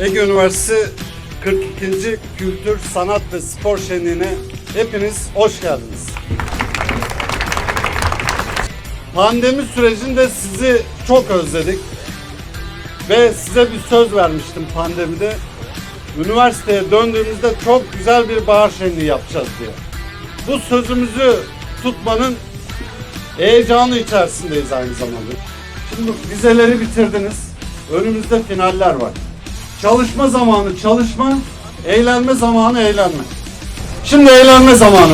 Ege Üniversitesi 42. Kültür, Sanat ve Spor Şenliği'ne hepiniz hoş geldiniz. Pandemi sürecinde sizi çok özledik ve size bir söz vermiştim pandemide. Üniversiteye döndüğümüzde çok güzel bir bahar şenliği yapacağız diye. Bu sözümüzü tutmanın heyecanı içerisindeyiz aynı zamanda. Şimdi vizeleri bitirdiniz. Önümüzde finaller var. Çalışma zamanı çalışma, eğlenme zamanı eğlenme. Şimdi eğlenme zamanı.